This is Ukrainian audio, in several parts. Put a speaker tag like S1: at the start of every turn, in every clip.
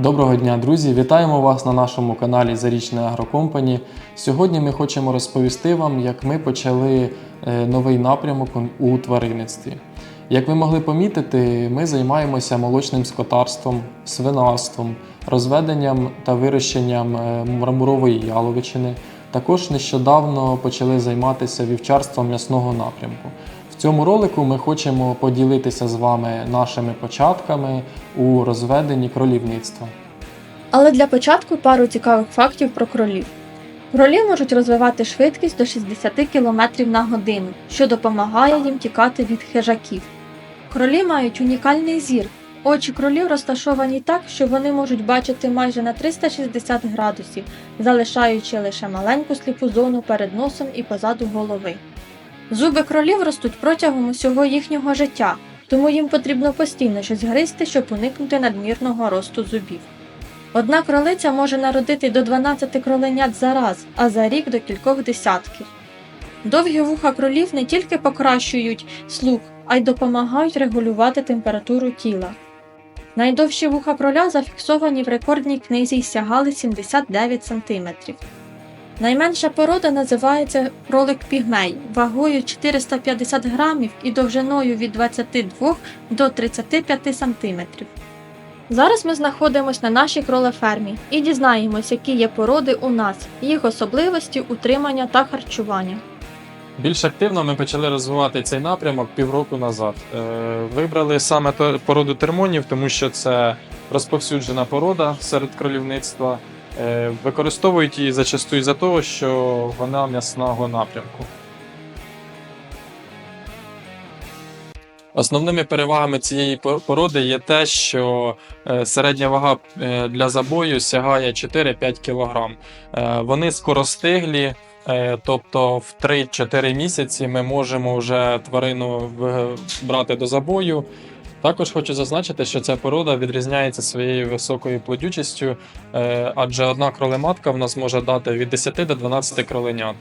S1: Доброго дня, друзі! Вітаємо вас на нашому каналі Зарічне Агрокомпані. Сьогодні ми хочемо розповісти вам, як ми почали е, новий напрямок у тваринництві. Як ви могли помітити, ми займаємося молочним скотарством, свинарством, розведенням та вирощенням е, мармурової яловичини. Також нещодавно почали займатися вівчарством м'ясного напрямку. В цьому ролику ми хочемо поділитися з вами нашими початками у розведенні кролівництва.
S2: Але для початку пару цікавих фактів про кролів. Кролі можуть розвивати швидкість до 60 км на годину, що допомагає їм тікати від хижаків. Кролі мають унікальний зір. Очі кролів розташовані так, що вони можуть бачити майже на 360 градусів, залишаючи лише маленьку сліпу зону перед носом і позаду голови. Зуби кролів ростуть протягом усього їхнього життя, тому їм потрібно постійно щось гризти, щоб уникнути надмірного росту зубів. Одна кролиця може народити до 12 кроленят за раз, а за рік до кількох десятків. Довгі вуха кролів не тільки покращують слух, а й допомагають регулювати температуру тіла. Найдовші вуха кроля зафіксовані в рекордній книзі й сягали 79 см. Найменша порода називається кролик пігмей вагою 450 грамів і довжиною від 22 до 35 см. Зараз ми знаходимося на нашій кролефермі і дізнаємось, які є породи у нас, їх особливості, утримання та харчування.
S3: Більш активно ми почали розвивати цей напрямок півроку назад. Е, Вибрали саме породу термонів, тому що це розповсюджена порода серед кролівництва. Е, Використовують її зачасту із-за того, що вона м'ясного напрямку. Основними перевагами цієї породи є те, що е, середня вага е, для забою сягає 4-5 кг. Вони скоростиглі, Е, Тобто в 3-4 місяці ми можемо вже тварину брати до забою. Також хочу зазначити, що ця порода відрізняється своєю високою плодючістю, е, адже одна кролематка в нас може дати від 10 до 12 кроленят.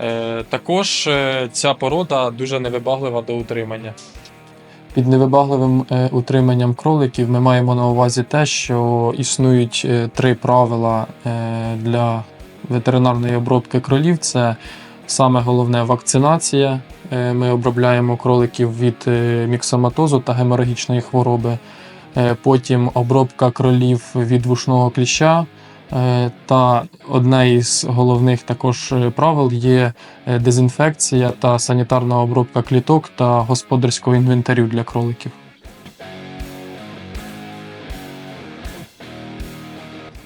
S3: Е, Також е, ця порода дуже невибаглива до утримання.
S1: Під невибагливим е, утриманням кроликів ми маємо на увазі те, що існують е, три правила е, для ветеринарної обробки кролів. Це саме головне вакцинація. Ми обробляємо кроликів від міксоматозу та геморагічної хвороби. Потім обробка кролів від вушного кліща. Е, Та одне із головних також е, правил є е, дезінфекція та санітарна обробка кліток та господарського інвентарю для кроликів.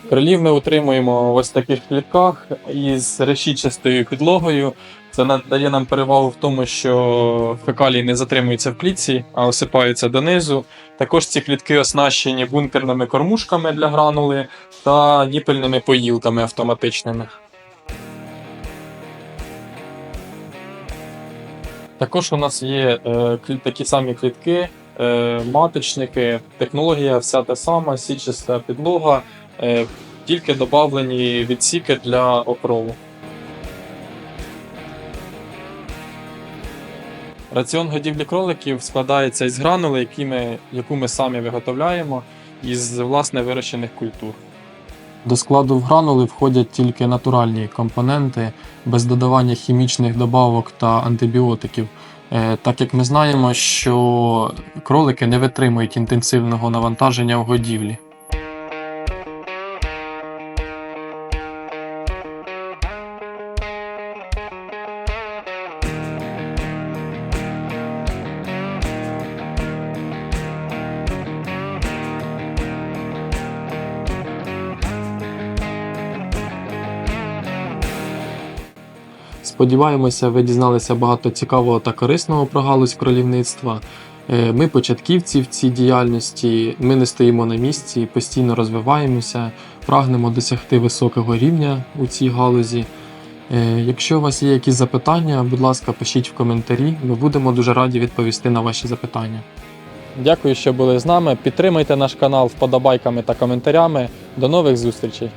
S3: Кролів ми утримуємо в ось таких клітках із решітчастою підлогою. Це надає нам перевагу в тому, що фекалії не затримуються в клітці, а осипаються донизу. Також ці клітки оснащені бункерними кормушками для гранули та ніпельними поїлками автоматичними. Також у нас є е, такі самі клітки, е, маточники, технологія вся та сама, січиста підлога, е, тільки додавлені відсіки для окрову. Раціон годівлі кроликів складається із гранули, які ми, яку ми самі виготовляємо із власне вирощених культур.
S1: До складу в гранули входять тільки натуральні компоненти без додавання хімічних добавок та антибіотиків. Е, Так як ми знаємо, що кролики не витримують інтенсивного навантаження в годівлі. Сподіваємося, ви дізналися багато цікавого та корисного про галузь кролівництва. Е, Ми початківці в цій діяльності, ми не стоїмо на місці, постійно розвиваємося, прагнемо досягти високого рівня у цій галузі. Е, Якщо у вас є якісь запитання, будь ласка, пишіть в коментарі. Ми будемо дуже раді відповісти на ваші запитання.
S3: Дякую, що були з нами. Підтримуйте наш канал вподобайками та коментарями. До нових зустрічей!